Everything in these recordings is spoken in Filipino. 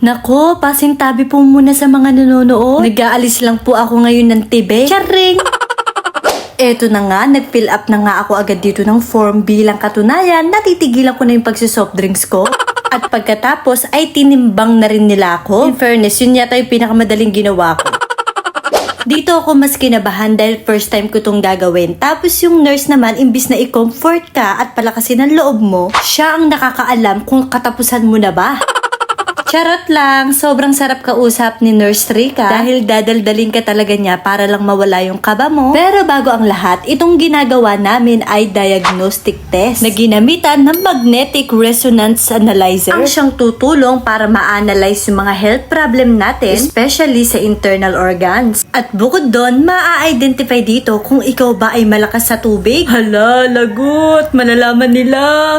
Nako, pasintabi po muna sa mga nanonood. Nag-aalis lang po ako ngayon ng tibe. Charing! Eto na nga, nag-fill up na nga ako agad dito ng form bilang katunayan, natitigilan ko na yung pagsisoft drinks ko. At pagkatapos ay tinimbang na rin nila ako. In fairness, yun yata yung pinakamadaling ginawa ko. Dito ako mas kinabahan dahil first time ko tong gagawin. Tapos yung nurse naman, imbis na i-comfort ka at palakasin ang loob mo, siya ang nakakaalam kung katapusan mo na ba. Charot lang, sobrang sarap kausap ni Nurse Rika dahil dadaldaling ka talaga niya para lang mawala yung kaba mo. Pero bago ang lahat, itong ginagawa namin ay diagnostic test na ginamitan ng magnetic resonance analyzer. Ang siyang tutulong para ma-analyze yung mga health problem natin, especially sa internal organs. At bukod doon, ma-identify dito kung ikaw ba ay malakas sa tubig. Hala, lagot, malalaman nila.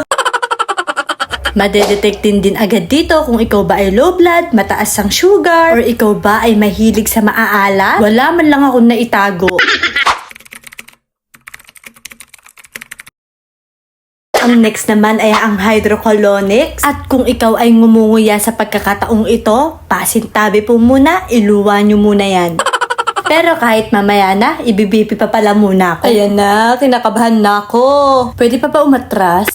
Madedetektin din agad dito kung ikaw ba ay low blood, mataas ang sugar, or ikaw ba ay mahilig sa maaala. Wala man lang ako na itago. Ang next naman ay ang hydrocolonics. At kung ikaw ay ngumunguya sa pagkakataong ito, pasintabi po muna, iluwa nyo muna yan. Pero kahit mamaya na, ibibipi pa pala muna ako. Ayan na, kinakabahan na ako. Pwede pa ba umatras?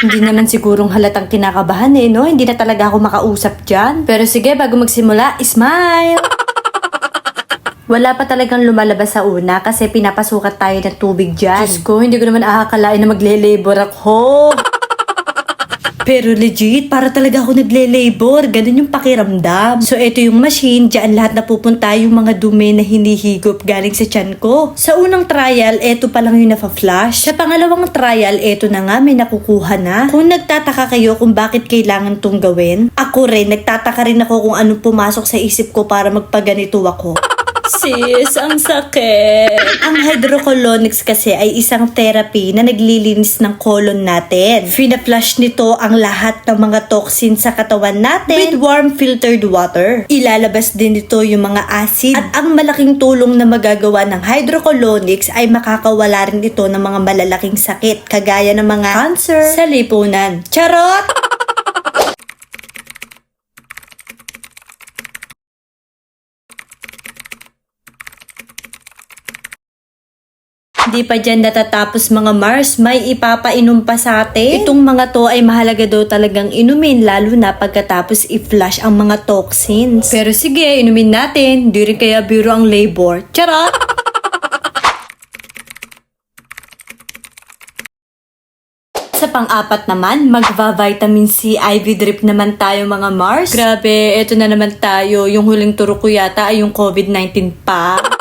Hindi naman sigurong halatang kinakabahan eh, no? Hindi na talaga ako makausap dyan. Pero sige, bago magsimula, smile! Wala pa talagang lumalabas sa una kasi pinapasukat tayo ng tubig dyan. Diyos ko, hindi ko naman akakalain na magle-labor ako. Pero legit, para talaga ako nagle-labor. Ganun yung pakiramdam. So, ito yung machine. Diyan lahat napupunta yung mga dumi na hinihigop galing sa tiyan ko. Sa unang trial, ito pa lang yung nafa-flash. Sa pangalawang trial, ito na nga, may nakukuha na. Kung nagtataka kayo kung bakit kailangan tong gawin, ako rin, nagtataka rin ako kung anong pumasok sa isip ko para magpaganito ako. Sis, ang sakit. Ang hydrocolonics kasi ay isang therapy na naglilinis ng colon natin. Fina-flush nito ang lahat ng mga toxin sa katawan natin with warm filtered water. Ilalabas din nito yung mga acid. At ang malaking tulong na magagawa ng hydrocolonics ay makakawala rin ito ng mga malalaking sakit kagaya ng mga cancer sa lipunan. Charot! Di pa dyan natatapos mga Mars, may ipapainom pa sa atin. Itong mga to ay mahalaga daw talagang inumin lalo na pagkatapos i-flush ang mga toxins. Pero sige, inumin natin. Di rin kaya biro ang labor. Charot! Sa pang-apat naman, magva-vitamin C IV drip naman tayo mga Mars. Grabe, eto na naman tayo. Yung huling turo ko yata ay yung COVID-19 pa.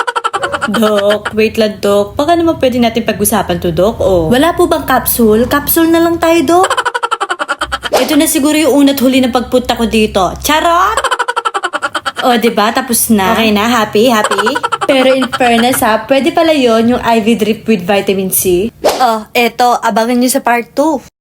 Dok, wait lang, Dok. Baka naman pwede natin pag-usapan to, Dok. Oh. Wala po bang capsule? Capsule na lang tayo, Dok. Ito na siguro yung unat huli na pagpunta ko dito. Charot! O, oh, diba? Tapos na. Okay na? Happy? Happy? Pero in fairness ha, pwede pala yon yung IV drip with vitamin C. Oh, eto. Abangan nyo sa part 2.